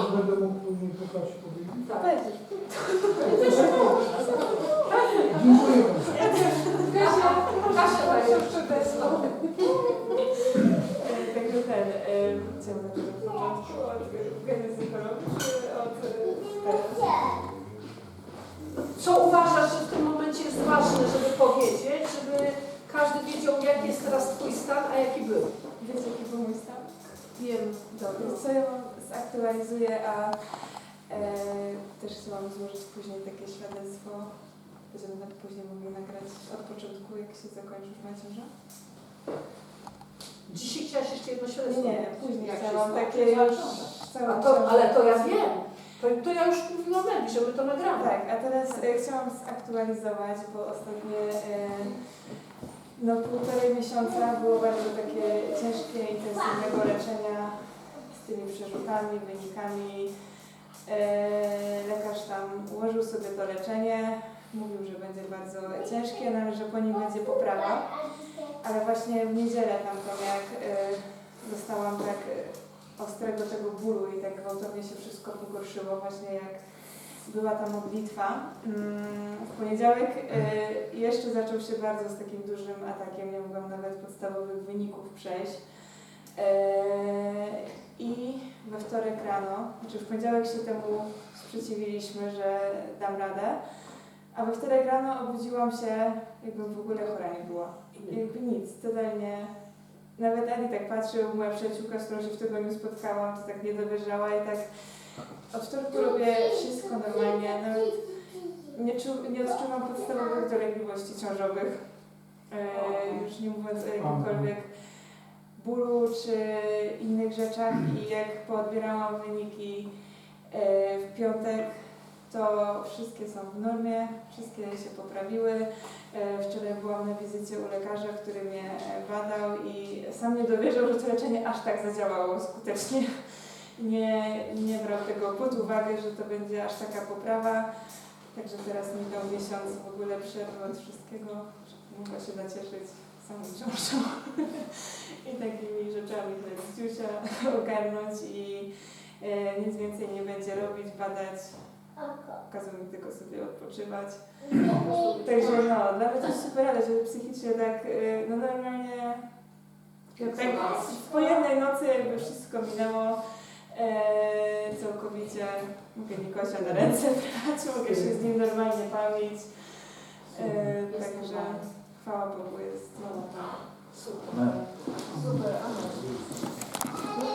też będę mógł później po klasie powiedzieć. Tak. Będziesz. Dziękuję bardzo. Kasia, Kasia, Kasia. E, Także ten, e, co ja mówię od początku, od genezy choroby, od e? Co uważasz, że w tym momencie jest ważne, żeby powiedzieć, żeby każdy wiedział, jaki jest teraz Twój stan, a jaki był? Wiecie, jaki był mój stan? Wiem. Dobrze, co ja wam zaktualizuję, a e, też chciałam złożyć później takie świadectwo. Będziemy tak później mogli nagrać od początku, jak się zakończy już macierza? Dzisiaj chciałaś jeszcze jedno świadectwo? nie, później Jak się chciałam skończy, takie już A to, ale to ja wiem. To, to ja już mówiłam Ewi, że my to nagramy. Tak, a teraz e, chciałam zaktualizować, bo ostatnie e, no, półtorej miesiąca było bardzo takie ciężkie, intensywnego leczenia tymi przerzutami, wynikami. E, lekarz tam ułożył sobie to leczenie, mówił, że będzie bardzo ciężkie, no, ale że po nim będzie poprawa. Ale właśnie w niedzielę tam jak e, dostałam tak e, ostrego tego bólu i tak gwałtownie się wszystko pogorszyło, właśnie jak była ta modlitwa. Mm, W poniedziałek jeszcze zaczął się bardzo z takim dużym atakiem, nie mogłam nawet podstawowych wyników przejść. I we wtorek rano, znaczy w poniedziałek się temu sprzeciwiliśmy, że dam radę, a we wtorek rano obudziłam się, jakbym w ogóle chora nie była. Jakby nic, totalnie. Nawet Adi tak patrzył, moja przyjaciółka, z którą się w tygodniu spotkałam, to tak nie dowierzała i tak od wtorku robię wszystko normalnie, nawet nie, czu, nie odczuwam podstawowych dolegliwości ciążowych. E, już nie mówiąc o jakimkolwiek bólu czy rzeczach i jak poodbierałam wyniki e, w piątek, to wszystkie są w normie, wszystkie się poprawiły. E, Wczoraj byłam na wizycie u lekarza, który mnie badał i sam nie dowierzał, że to leczenie aż tak zadziałało skutecznie. Nie, nie brał tego pod uwagę, że to będzie aż taka poprawa. Także teraz minął miesiąc w ogóle przerwy od wszystkiego, mogła się nacieszyć samą ciążą i takimi rzeczami, jak Ziusia ogarnąć i e, nic więcej nie będzie robić, badać. Kazał mi tylko sobie odpoczywać. Także no, dla mnie to jest super, ale że psychicznie tak, y, no normalnie tak po jednej nocy jakby wszystko minęło e, całkowicie. Mogę Nikosia na ręce brać, mogę się z nim normalnie bawić. E, także chwała Bogu jest. No, Super. Super, Anna.